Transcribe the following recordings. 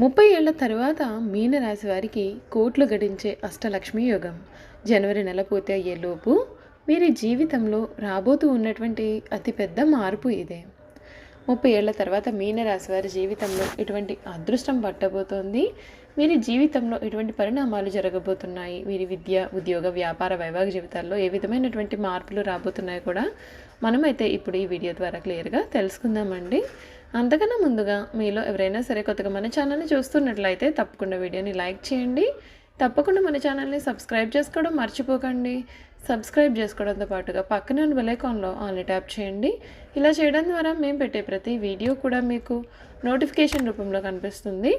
ముప్పై ఏళ్ళ తర్వాత మీనరాశి వారికి కోట్లు గడించే అష్టలక్ష్మి యోగం. జనవరి నెల పూర్తి అయ్యేలోపు వీరి జీవితంలో రాబోతూ ఉన్నటువంటి అతిపెద్ద మార్పు ఇదే. ముప్పై ఏళ్ళ తర్వాత మీనరాశి వారి జీవితంలో ఇటువంటి అదృష్టం పట్టబోతోంది? వీరి జీవితంలో ఎటువంటి పరిణామాలు జరగబోతున్నాయి. వీరి విద్య ఉద్యోగ వ్యాపార వైవాహిక జీవితాల్లో ఏ విధమైనటువంటి మార్పులు రాబోతున్నాయో కూడా మనమైతే ఇప్పుడు ఈ వీడియో ద్వారా క్లియర్గా తెలుసుకుందామండి. అంతకన్నా ముందుగా మీలో ఎవరైనా సరే కొత్తగా మన ఛానల్ని చూస్తున్నట్లయితే తప్పకుండా వీడియోని లైక్ చేయండి. తప్పకుండా మన ఛానల్ని సబ్స్క్రైబ్ చేసుకోవడం మర్చిపోకండి. సబ్స్క్రైబ్ చేసుకోవడంతో పాటుగా పక్కన ఉన్న బెలైకాన్లో ఆల్ని ట్యాప్ చేయండి. ఇలా చేయడం ద్వారా మేము పెట్టే ప్రతి వీడియో కూడా మీకు నోటిఫికేషన్ రూపంలో కనిపిస్తుంది.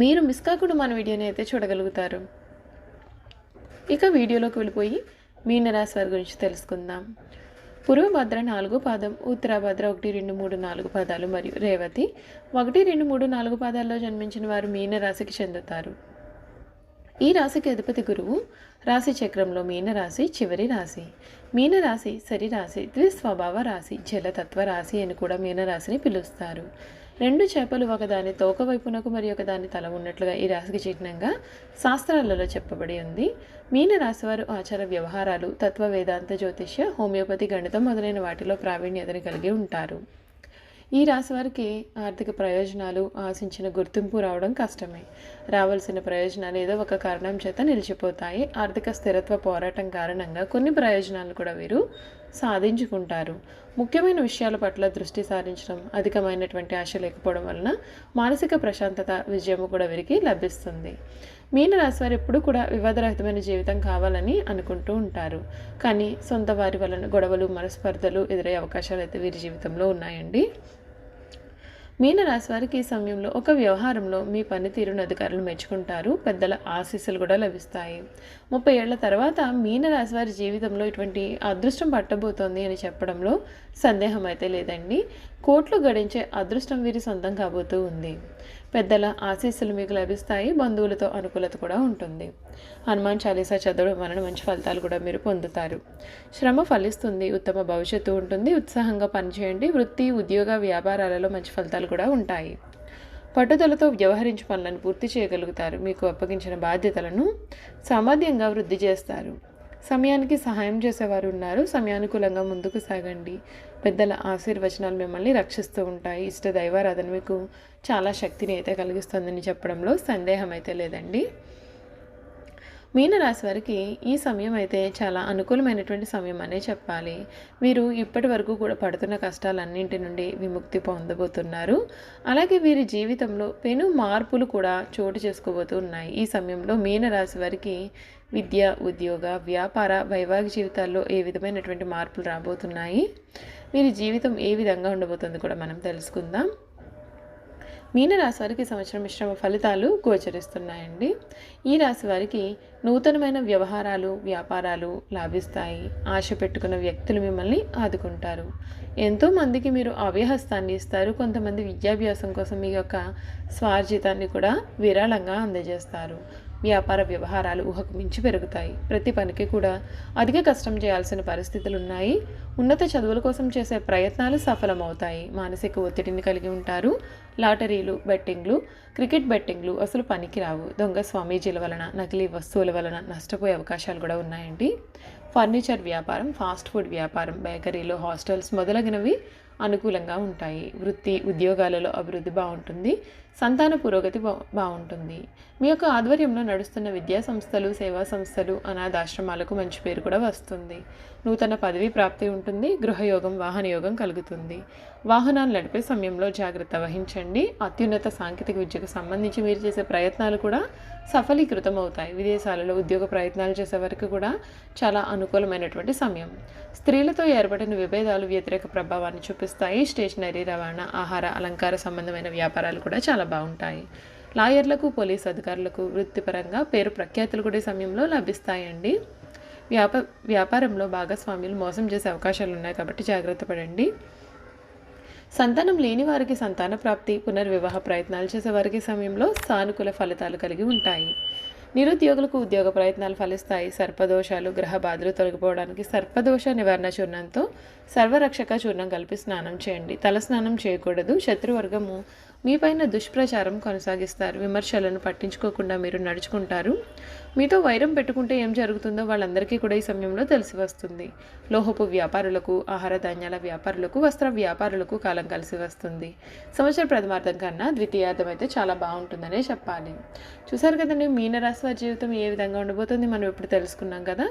మీరు మిస్ కాకుండా మన వీడియోని అయితే చూడగలుగుతారు. ఇక వీడియోలోకి వెళ్ళిపోయి మీనరాశి వారి గురించి తెలుసుకుందాం. పూర్వభద్ర నాలుగు పాదం ఉత్తరాభద్ర ఒకటి రెండు మూడు నాలుగు పాదాలు మరియు రేవతి ఒకటి రెండు మూడు నాలుగు పాదాల్లో జన్మించిన వారు మీనరాశికి చెందుతారు. ఈ రాశికి అధిపతి గురువు రాశి చక్రంలో మీనరాశి చివరి రాశి. మీనరాశి సరి రాశి ద్విస్వభావ రాశి జలతత్వ రాశి అని కూడా మీనరాశిని పిలుస్తారు. రెండు చేపలు ఒకదాని తోక వైపునకు మరి ఒకదాని తల ఉన్నట్లుగా ఈ రాశికి చిహ్నంగా శాస్త్రాలలో చెప్పబడి ఉంది. మీన రాశివారు ఆచార వ్యవహారాలు తత్వ వేదాంత జ్యోతిష్య హోమియోపతి గణితం మొదలైన వాటిలో ప్రావీణ్యతను కలిగి ఉంటారు. ఈ రాశి వారికి ఆర్థిక ప్రయోజనాలు ఆశించిన గుర్తింపు రావడం కష్టమే. రావాల్సిన ప్రయోజనాలు ఏదో ఒక కారణం చేత నిలిచిపోతాయి. ఆర్థిక స్థిరత్వ పోరాటం కారణంగా కొన్ని ప్రయోజనాలు కూడా వీరు సాధించుకుంటారు. ముఖ్యమైన విషయాల పట్ల దృష్టి సారించడం అధికమైనటువంటి ఆశ లేకపోవడం వలన మానసిక ప్రశాంతత విజయము కూడా వీరికి లభిస్తుంది. మీనరాశి వారు ఎప్పుడు కూడా వివాదరహితమైన జీవితం కావాలని అనుకుంటూ ఉంటారు. కానీ సొంత వారి వలన గొడవలు మనస్పర్ధలు ఎదురయ్యే అవకాశాలు అయితే వీరి జీవితంలో ఉన్నాయండి. మీనరాశి వారికి ఈ సమయంలో ఒక వ్యవహారంలో మీ పనితీరును అధికారులు మెచ్చుకుంటారు. పెద్దల ఆశీస్సులు కూడా లభిస్తాయి. ముప్పై ఏళ్ళ తర్వాత మీనరాశి వారి జీవితంలో ఇటువంటి అదృష్టం పట్టబోతోంది అని చెప్పడంలో సందేహం అయితే లేదండి. కోట్లు గడించే అదృష్టం వీరి సొంతం కాబోతూ ఉంది. పెద్దల ఆశీస్సులు మీకు లభిస్తాయి బంధువులతో అనుకూలత కూడా ఉంటుంది. హనుమాన్ చాలీసా చదవడం వలన మంచి ఫలితాలు కూడా మీరు పొందుతారు. శ్రమ ఫలిస్తుంది ఉత్తమ భవిష్యత్తు ఉంటుంది ఉత్సాహంగా పనిచేయండి వృత్తి ఉద్యోగ వ్యాపారాలలో మంచి ఫలితాలు కూడా ఉంటాయి. పట్టుదలతో వ్యవహరించే పనులను పూర్తి చేయగలుగుతారు. మీకు అప్పగించిన బాధ్యతలను సామర్థ్యంగా వృద్ధి చేస్తారు. సమయానికి సహాయం చేసేవారు ఉన్నారు. సమయానుకూలంగా ముందుకు సాగండి. పెద్దల ఆశీర్వచనాలు మిమ్మల్ని రక్షిస్తూ ఉంటాయి. ఇష్ట దైవారాధన మీకు చాలా శక్తిని అయితే కలిగిస్తుందని చెప్పడంలో సందేహం అయితే లేదండి. మీనరాశి వారికి ఈ సమయం అయితే చాలా అనుకూలమైనటువంటి సమయం అనే చెప్పాలి. వీరు ఇప్పటి వరకు కూడా పడుతున్న కష్టాలన్నింటి నుండి విముక్తి పొందబోతున్నారు. అలాగే వీరి జీవితంలో పెను మార్పులు కూడా చోటు చేసుకోబోతూ ఉన్నాయి. ఈ సమయంలో మీనరాశి వారికి విద్య ఉద్యోగ వ్యాపార వైవాహిక జీవితాల్లో ఏ విధమైనటువంటి మార్పులు రాబోతున్నాయి? వీరి జీవితం ఏ విధంగా ఉండబోతుంది కూడా మనం తెలుసుకుందాం. మీనరాశి వారికి సంవత్సరం మిశ్రమ ఫలితాలు గోచరిస్తున్నాయండి. ఈ రాశి వారికి నూతనమైన వ్యవహారాలు వ్యాపారాలు లాభిస్తాయి. ఆశ పెట్టుకున్న వ్యక్తులు మిమ్మల్ని ఆదుకుంటారు. ఎంతోమందికి మీరు అవ్యహస్తాన్ని ఇస్తారు. కొంతమంది విద్యాభ్యాసం కోసం మీ యొక్క స్వార్జితాన్ని కూడా విరాళంగా అందజేస్తారు. వ్యాపార వ్యవహారాలు ఊహకు మించి పెరుగుతాయి. ప్రతి పనికి కూడా అధిక కష్టం చేయాల్సిన పరిస్థితులు ఉన్నాయి. ఉన్నత చదువుల కోసం చేసే ప్రయత్నాలు సఫలమవుతాయి. మానసిక ఒత్తిడిని కలిగి ఉంటారు. లాటరీలు బెట్టింగ్లు క్రికెట్ బెట్టింగ్లు అసలు పనికిరావు. దొంగ స్వామీజీల వలన నకిలీ వస్తువుల వలన నష్టపోయే అవకాశాలు కూడా ఉన్నాయండి. ఫర్నిచర్ వ్యాపారం ఫాస్ట్ ఫుడ్ వ్యాపారం బేకరీలు హాస్టల్స్ మొదలగినవి అనుకూలంగా ఉంటాయి. వృత్తి ఉద్యోగాలలో అభివృద్ధి బాగుంటుంది. సంతాన పురోగతి బాగుంటుంది. మీ యొక్క ఆధ్వర్యంలో నడుస్తున్న విద్యా సంస్థలు సేవా సంస్థలు అనాథాశ్రమాలకు మంచి పేరు కూడా వస్తుంది. నూతన పదవి ప్రాప్తి ఉంటుంది గృహయోగం వాహనయోగం కలుగుతుంది. వాహనాలు నడిపే సమయంలో జాగ్రత్త వహించండి. అత్యున్నత సాంకేతిక విద్యకు సంబంధించి మీరు చేసే ప్రయత్నాలు కూడా సఫలీకృతం అవుతాయి విదేశాలలో ఉద్యోగ ప్రయత్నాలు చేసే వరకు కూడా చాలా అనుకూలమైనటువంటి సమయం. స్త్రీలతో ఏర్పడిన విభేదాలు వ్యతిరేక ప్రభావాన్ని చూపిస్తాయి. స్టేషనరీ రవాణా ఆహార అలంకార సంబంధమైన వ్యాపారాలు కూడా చాలా బాగుంటాయి. లాయర్లకు పోలీసు అధికారులకు వృత్తిపరంగా పేరు ప్రఖ్యాతులు కూడా సమయంలో లభిస్తాయండి. వ్యాప వ్యాపారంలో భాగస్వామ్యులు మోసం చేసే అవకాశాలు ఉన్నాయి కాబట్టి జాగ్రత్త పడండి. సంతానం లేని వారికి సంతాన ప్రాప్తి పునర్వివాహ ప్రయత్నాలు చేసే వారికి సమయంలో సానుకూల ఫలితాలు కలిగి ఉంటాయి. నిరుద్యోగులకు ఉద్యోగ ప్రయత్నాలు ఫలిస్తాయి. సర్పదోషాలు గ్రహ బాధలు తొలగిపోవడానికి సర్పదోష నివారణ చూర్ణంతో సర్వరక్షక చూర్ణం కలిపి స్నానం చేయండి. తల స్నానం చేయకూడదు. శత్రువర్గము మీపైన దుష్ప్రచారం కొనసాగిస్తారు. విమర్శలను పట్టించుకోకుండా మీరు నడుచుకుంటారు. మీతో వైరం పెట్టుకుంటే ఏం జరుగుతుందో వాళ్ళందరికీ కూడా ఈ సమయంలో తెలిసి వస్తుంది. లోహపు వ్యాపారులకు ఆహార ధాన్యాల వ్యాపారులకు వస్త్ర వ్యాపారులకు కాలం కలిసి వస్తుంది. సంవత్సర ప్రథమార్థం కన్నా ద్వితీయార్థం అయితే చాలా బాగుంటుందనే చెప్పాలి. చూసారు కదండి మీనరాశి వారి జీవితం ఏ విధంగా ఉండబోతుంది మనం ఇప్పుడు తెలుసుకున్నాం కదా?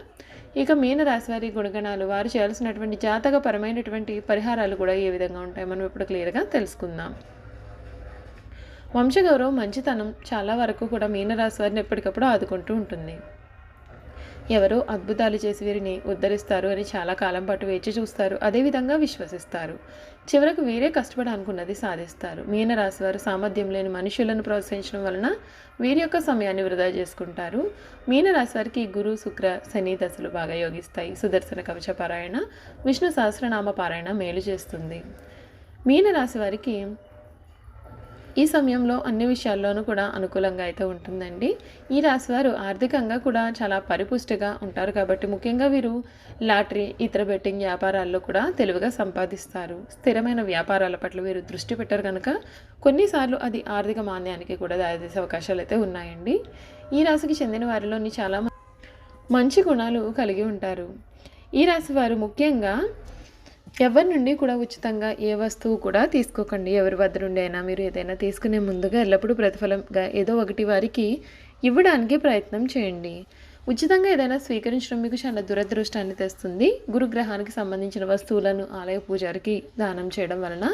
ఇక మీనరాశి వారి గుణగణాలు వారు చేయాల్సినటువంటి జాతకపరమైనటువంటి పరిహారాలు కూడా ఏ విధంగా ఉంటాయి మనం ఇప్పుడు క్లియర్గా తెలుసుకుందాం. వంశగౌరవం మంచితనం చాలా వరకు కూడా మీనరాశి వారిని ఎప్పటికప్పుడు ఆదుకుంటూ ఉంటుంది. ఎవరో అద్భుతాలు చేసి వీరిని ఉద్ధరిస్తారు అని చాలా కాలం పాటు వేచి చూస్తారు. అదేవిధంగా విశ్వసిస్తారు. చివరకు వీరే కష్టపడి అనుకున్నది సాధిస్తారు. మీనరాశి వారు సామర్థ్యం లేని మనుషులను ప్రోత్సహించడం వలన వీరి యొక్క సమయాన్ని వృధా చేసుకుంటారు. మీనరాశి వారికి గురు శుక్ర శని దశలు బాగా యోగిస్తాయి. సుదర్శన కవచ పారాయణ విష్ణు సహస్రనామ పారాయణ మేలు చేస్తుంది. మీనరాశి వారికి ఈ సమయంలో అన్ని విషయాల్లోనూ కూడా అనుకూలంగా అయితే ఉంటుందండి. ఈ రాశివారు ఆర్థికంగా కూడా చాలా పరిపుష్టిగా ఉంటారు కాబట్టి ముఖ్యంగా వీరు లాటరీ ఇతర బెట్టింగ్ వ్యాపారాల్లో కూడా తెలివిగా సంపాదిస్తారు. స్థిరమైన వ్యాపారాల పట్ల వీరు దృష్టి పెట్టరు కనుక కొన్నిసార్లు అది ఆర్థిక మాన్యానికి కూడా దారితీసే అవకాశాలు అయితే ఉన్నాయండి. ఈ రాశికి చెందిన వారిలోని చాలా మంచి గుణాలు కలిగి ఉంటారు. ఈ రాశి వారు ముఖ్యంగా ఎవరి నుండి కూడా ఉచితంగా ఏ వస్తువు కూడా తీసుకోకండి. ఎవరి వద్ద నుండి అయినా మీరు ఏదైనా తీసుకునే ముందుగా ఎల్లప్పుడూ ప్రతిఫలంగా ఏదో ఒకటి వారికి ఇవ్వడానికి ప్రయత్నం చేయండి. ఉచితంగా ఏదైనా స్వీకరించడం మీకు చాలా దురదృష్టాన్ని తెస్తుంది. గురుగ్రహానికి సంబంధించిన వస్తువులను ఆలయ పూజారికి దానం చేయడం వలన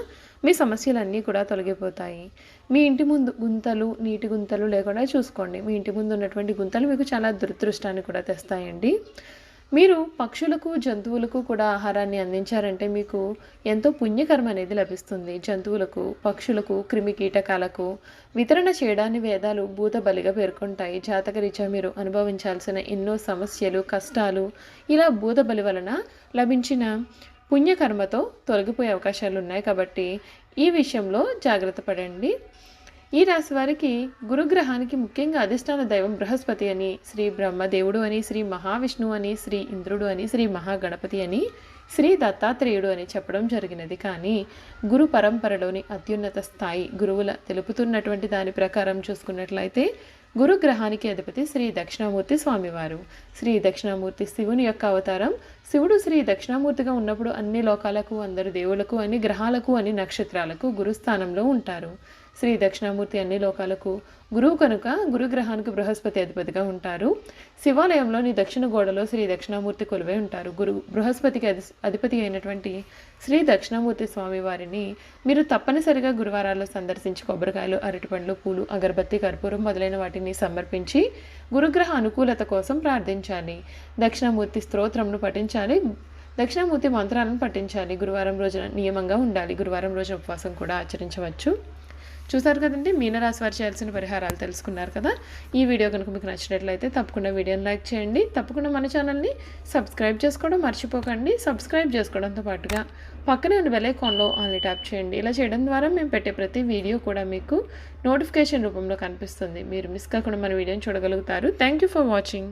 మీ సమస్యలన్నీ కూడా తొలగిపోతాయి. మీ ఇంటి ముందు గుంతలు నీటి గుంతలు లేకుండా చూసుకోండి. మీ ఇంటి ముందు ఉన్నటువంటి గుంతలు మీకు చాలా దురదృష్టాన్ని కూడా తెస్తాయండి. మీరు పక్షులకు జంతువులకు కూడా ఆహారాన్ని అందించారంటే మీకు ఎంతో పుణ్యకర్మ అనేది లభిస్తుంది. జంతువులకు పక్షులకు క్రిమి కీటకాలకు వితరణ చేయడాన్ని వేదాలు భూత బలిగా పేర్కొంటాయి. జాతకరీత్యా మీరు అనుభవించాల్సిన ఎన్నో సమస్యలు కష్టాలు ఇలా భూత బలి వలన లభించిన పుణ్యకర్మతో తొలగిపోయే అవకాశాలు ఉన్నాయి కాబట్టి ఈ విషయంలో జాగ్రత్త పడండి. ఈ రాశి వారికి గురుగ్రహానికి ముఖ్యంగా అధిష్టాన దైవం బృహస్పతి అని శ్రీ బ్రహ్మదేవుడు అని శ్రీ మహావిష్ణువు అని శ్రీ ఇంద్రుడు అని శ్రీ మహాగణపతి అని శ్రీ దత్తాత్రేయుడు అని చెప్పడం జరిగినది. కానీ గురు పరంపరలోని అత్యున్నత స్థాయి గురువుల తెలుపుతున్నటువంటి దాని ప్రకారం చూసుకున్నట్లయితే గురుగ్రహానికి అధిపతి శ్రీ దక్షిణామూర్తి స్వామివారు. శ్రీ దక్షిణామూర్తి శివుని యొక్క అవతారం శివుడు శ్రీ దక్షిణామూర్తిగా ఉన్నప్పుడు అన్ని లోకాలకు అందరు దేవులకు అన్ని గ్రహాలకు అన్ని నక్షత్రాలకు గురుస్థానంలో ఉంటారు. శ్రీ దక్షిణామూర్తి అన్ని లోకాలకు గురువు కనుక గురుగ్రహానికి బృహస్పతి అధిపతిగా ఉంటారు. శివాలయంలోని దక్షిణ గోడలో శ్రీ దక్షిణామూర్తి కొలువై ఉంటారు. గురు బృహస్పతికి అధి అధిపతి అయినటువంటి శ్రీ దక్షిణామూర్తి స్వామి వారిని మీరు తప్పనిసరిగా గురువారాల్లో సందర్శించి కొబ్బరికాయలు అరటిపండ్లు పూలు అగరబత్తి కర్పూరం మొదలైన వాటిని సమర్పించి గురుగ్రహ అనుకూలత కోసం ప్రార్థించాలి. దక్షిణామూర్తి స్తోత్రంను పఠించాలి. దక్షిణామూర్తి మంత్రాలను పఠించాలి. గురువారం రోజున నియమంగా ఉండాలి. గురువారం రోజు ఉపవాసం కూడా ఆచరించవచ్చు. చూసారు కదండి మీనరాశి వారు చేయాల్సిన పరిహారాలు తెలుసుకున్నారు కదా. ఈ వీడియో కనుక మీకు నచ్చినట్లయితే తప్పకుండా వీడియోని లైక్ చేయండి. తప్పకుండా మన ఛానల్ని సబ్స్క్రైబ్ చేసుకోవడం మర్చిపోకండి. సబ్స్క్రైబ్ చేసుకోవడంతో పాటుగా పక్కనే ఉన్న బెల్ ఐకాన్లో ఆన్లీ ట్యాప్ చేయండి. ఇలా చేయడం ద్వారా మేము పెట్టే ప్రతి వీడియో కూడా మీకు నోటిఫికేషన్ రూపంలో కనిపిస్తుంది. మీరు మిస్ కాకుండా మన వీడియోని చూడగలుగుతారు. Thank you for watching.